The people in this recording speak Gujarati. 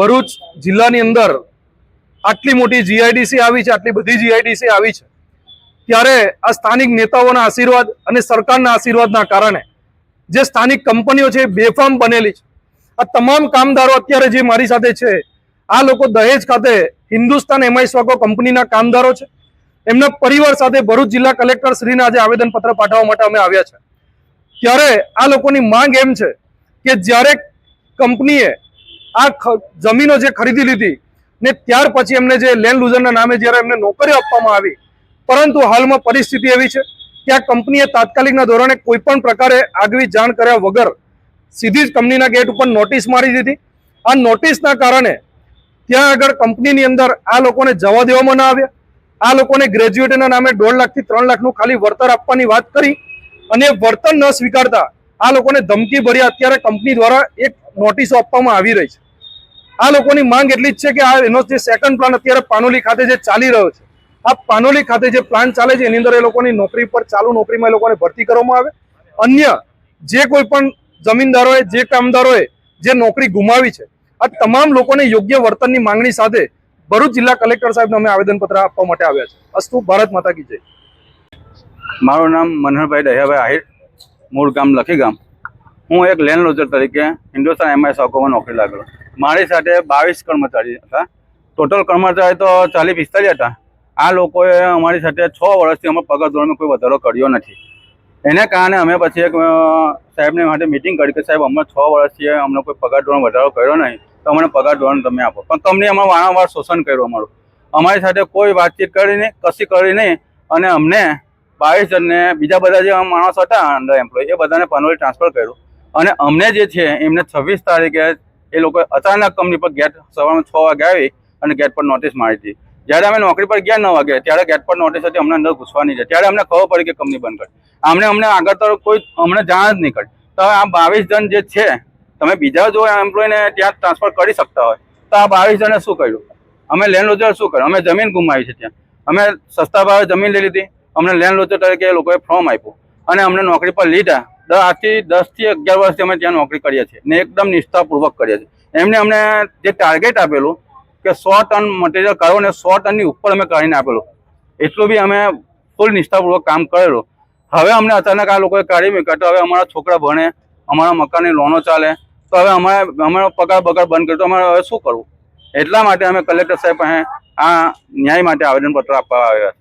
ભરૂચ જિલ્લાની અંદર આટલી મોટી જીઆઈડીસી આવી છે, આટલી બધી જીઆઈડીસી આવી છે. ત્યારે આ સ્થાનિક નેતાઓના આશીર્વાદ અને સરકારના આશીર્વાદના કારણે જે સ્થાનિક કંપનીઓ છે બેફામ બનેલી છે. આ તમામ કામદારો અત્યારે જે મારી સાથે છે, આ લોકો દહેજ ખાતે હિન્દુસ્તાન એમઆઈ સ્વાકો કંપનીના કામદારો છે. એમના પરિવાર સાથે ભરૂચ જિલ્લા કલેક્ટર શ્રીને આજે આવેદનપત્ર પાઠવવા માટે અમે આવ્યા છે. ત્યારે આ લોકોની માંગ એમ છે કે જ્યારે કંપનીએ આ જમીનો જે ખરીદી લીધી ને ત્યાર પછી એમને જે લેન્ડ લુઝરના નામે જ્યારે એમને નોકરીઓ આપવામાં આવી, પરંતુ હાલમાં પરિસ્થિતિ એવી છે કે આ કંપનીએ તાત્કાલિકના ધોરણે કોઈ પણ પ્રકારે આગવી જાણ કર્યા વગર સીધી જ કંપનીના ગેટ ઉપર નોટિસ મારી દીધી. આ નોટિસના કારણે ત્યાં આગળ કંપનીની અંદર આ લોકોને જવા દેવામાં ન આવ્યા. આ લોકોને ગ્રેજ્યુએટના નામે દોઢ લાખથી ત્રણ લાખનું ખાલી વળતર આપવાની વાત કરી અને વળતર ન સ્વીકારતા આ લોકોને ધમકી ભર્યા અત્યારે કંપની દ્વારા એક નોટિસો આપવામાં આવી રહી છે. આ લોકોની માંગ એટલી જ છે કે આ એનો જે સેકન્ડ પ્લાન અત્યારે પાનોલી ખાતે જે ચાલી રહ્યો છે, આ પાનોલી ખાતે જે પ્લાન ચાલે છે, એની અંદર એ લોકોની નોકરી પર ચાલુ નોકરીમાં એ લોકોને ભરતી કરવામાં આવે. અન્ય જે કોઈ પણ જમીનદારોએ, જે કામદારોએ જે નોકરી ગુમાવી છે, આ તમામ લોકોને યોગ્ય વર્તનની માંગણી સાથે ભરૂચ જિલ્લા કલેક્ટર સાહેબને અમે આવેદનપત્ર આપવા માટે આવ્યા છે. અસ્તુ ભારત માતા કી જય. મારું નામ મનહરભાઈ દહિયાભાઈ આહિર. મૂળ ગામ લખી ગામ હું એક લેન્ડ લોજર તરીકે હિન્દુસ્તાન એમઆઈ સાકોમાં નોકરી લાગેલો. મારી સાથે બાવીસ કર્મચારી હતા. ટોટલ કર્મચારી તો ચાલીસ પિસ્તાલીસ હતા. આ લોકોએ અમારી સાથે છ વર્ષથી અમે પગાર ધોરણમાં કોઈ વધારો કર્યો નથી. એને કારણે અમે પછી એક સાહેબને માટે મિટિંગ કરી કે, સાહેબ અમે છ વર્ષથી અમને કોઈ પગાર ધોરણ વધારો કર્યો નહીં. તો અમને પગાર ધોરણ તમે આપો. પણ તમને અમે વારંવાર શોષણ કર્યું અમારું. અમારી સાથે કોઈ વાતચીત કરી નહીં, કશી કરી નહીં. અને અમને બાવીસ જણને, બીજા બધા જે માણસો હતા અંડર એમ્પ્લોય એ બધાને પનોલી ટ્રાન્સફર કર્યું. અને અમને જે છે, એમને છવ્વીસ તારીખે એ લોકો અચાનક કંપની પર ગેટ સવારમાં છ વાગે આવી અને ગેટ પર નોટિસ મારી હતી. જ્યારે અમે નોકરી પર ગયા નવ વાગે, ત્યારે ગેટ પર નોટિસ હતી, અમને અંદર ઘૂસવાની છે. ત્યારે અમને ખબર પડી કે કંપની બંધ કરી. અમને અમને આગળ તો કોઈ, અમને જાણ જ નહીં કરી. તો આ બાવીસ જણ જે છે, તમે બીજા જો એમ્પ્લોયને ત્યાં ટ્રાન્સફર કરી શકતા હોય, તો આ બાવીસ જણે શું કર્યું? અમે લેન્ડ લોજર શું કર્યું? અમે જમીન ગુમાવી છે ત્યાં. અમે સસ્તા ભાવે જમીન લીધી. અમને લેન્ડ લોજર તરીકે એ લોકોએ ફોર્મ આપ્યું. અને અમને નોકરી પર લીધા. દ આજથી દસથી અગિયાર વર્ષથી અમે ત્યાં નોકરી કરીએ છીએ ને એકદમ નિષ્ઠાપૂર્વક કરીએ છીએ. એમને અમને જે ટાર્ગેટ આપેલું કે સો ટન મટીરિયલ કરો ને સો ટનની ઉપર અમે કાઢીને આપેલું. એટલું બી અમે ફૂલ નિષ્ઠાપૂર્વક કામ કરેલું. હવે અમને અચાનક આ લોકોએ કાઢી મૂક્યા તો હવે અમારા છોકરા ભણે, અમારા મકાનની લોનો ચાલે, તો હવે અમારે, અમારો પગાર બગાર બંધ કર્યો તો અમારે હવે શું કરવું? એટલા માટે અમે કલેક્ટર સાહેબ પાસે આ ન્યાય માટે આવેદનપત્ર આપવા આવ્યા